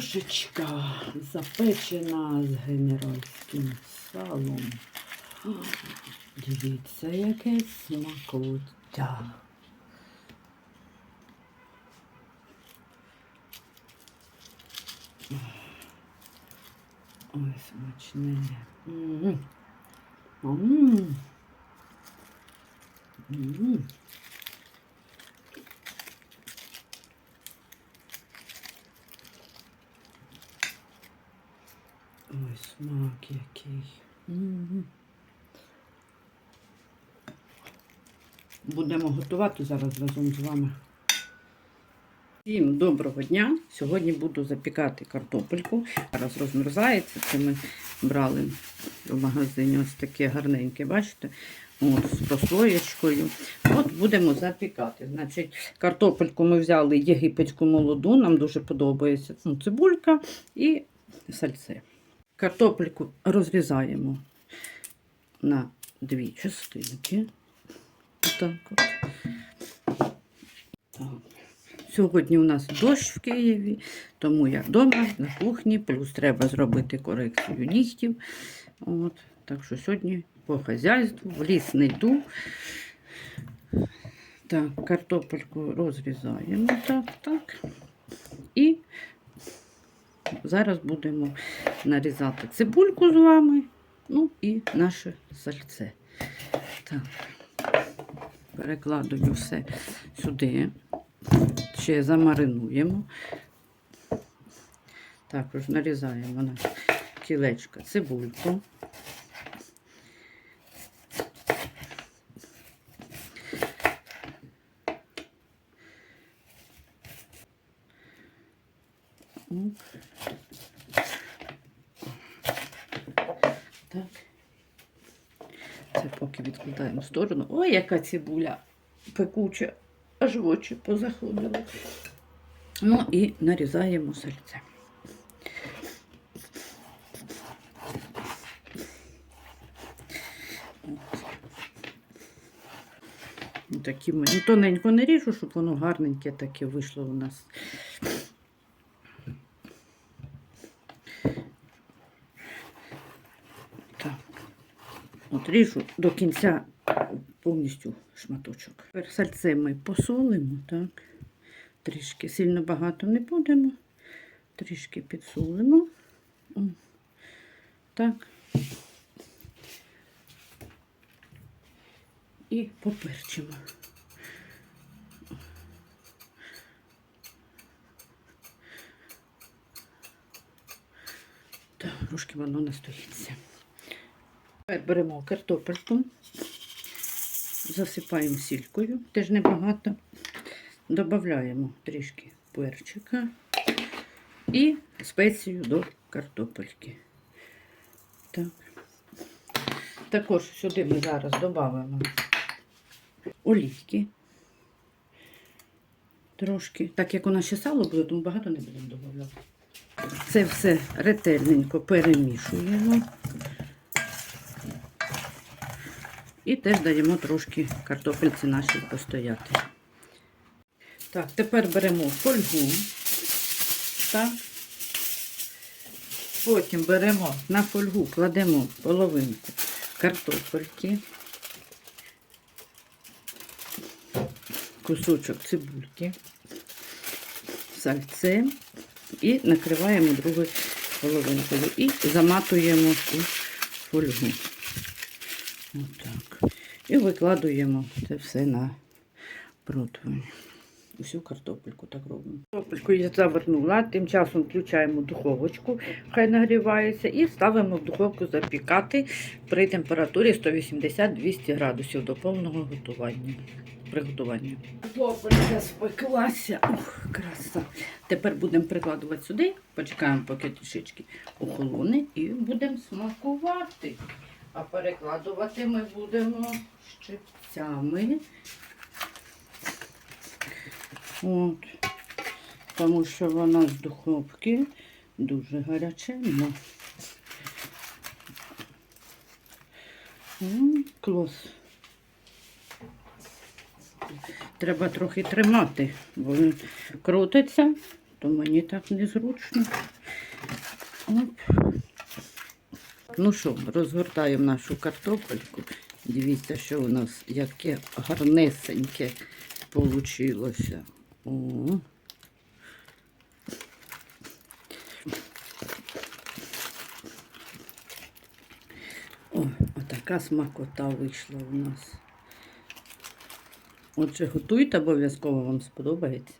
Картошечка запечена з генеральським салом. Дивіться, яке смакоття. Ой, смачне. М. М. М. Ой, смак який. Будемо готувати зараз разом з вами. Всім доброго дня! Сьогодні буду запікати картопельку. Зараз розмерзається. Це ми брали в магазині ось таке гарненьке, бачите? От, з прослоєчкою. От будемо запікати. Значить, картопельку ми взяли єгипетську молоду, нам дуже подобається ну, цибулька і сальце. Картопельку розрізаємо на дві частинки. Отак от. Так. Сьогодні у нас дощ в Києві, тому я вдома на кухні, плюс треба зробити корекцію нігтів. От. Так що сьогодні по хазяйству, в ліс не йду. Так, картопельку розрізаємо так, так. І зараз будемо нарізати цибульку з вами, ну і наше сальце. Так, перекладую все сюди ще замаринуємо. Також нарізаємо на кілечка цибульку. Оп. Так. Це поки відкладаємо в сторону. Ой, яка цибуля пекуча аж в очі позаходили. Ну і нарізаємо сальце. Такі ми ну, тоненько не ріжу, щоб воно гарненьке таке вийшло у нас. Так. От ріжу до кінця повністю шматочок. Тепер сальце ми посолимо, так. Трішки сильно багато не будемо. Трішки підсолимо. Так. І поперчимо. Так, трошки воно настоїться. Тепер беремо картопельку засипаємо сількою, теж небагато. Додаємо трішки перчика і спецію до картопельки. Так. Також сюди ми зараз додамо олійки. Трошки, так як у нас ще сало буде, тому багато не будемо додавати. Це все ретельненько перемішуємо. І теж даємо трошки картопельці нашій постояти. Так, тепер беремо фольгу. Так. Потім беремо на фольгу, кладемо половинку картопельки, кусочок цибульки, сальце і накриваємо другою половинкою і заматуємо у фольгу. Отак. І викладуємо це все на противень. Усю картопельку так робимо. Картопельку я завернула, тим часом включаємо духовочку, хай нагрівається, і ставимо в духовку запікати при температурі 180-200 градусів до повного готування. Приготування. Картопелька спеклася. Ух, краса. Тепер будемо прикладувати сюди, почекаємо, поки трішечки охолоне, і будемо смакувати. А перекладувати ми будемо щипцями. От. Тому що вона з духовки дуже гаряченна. М, Клас. Треба трохи тримати, бо він крутиться, то мені так незручно. Оп. Ну що, розгортаємо нашу картопельку. Дивіться, що у нас яке гарнесеньке получилося. О. О, отака смакота вийшла у нас. Отже, готуйте обов'язково вам сподобається.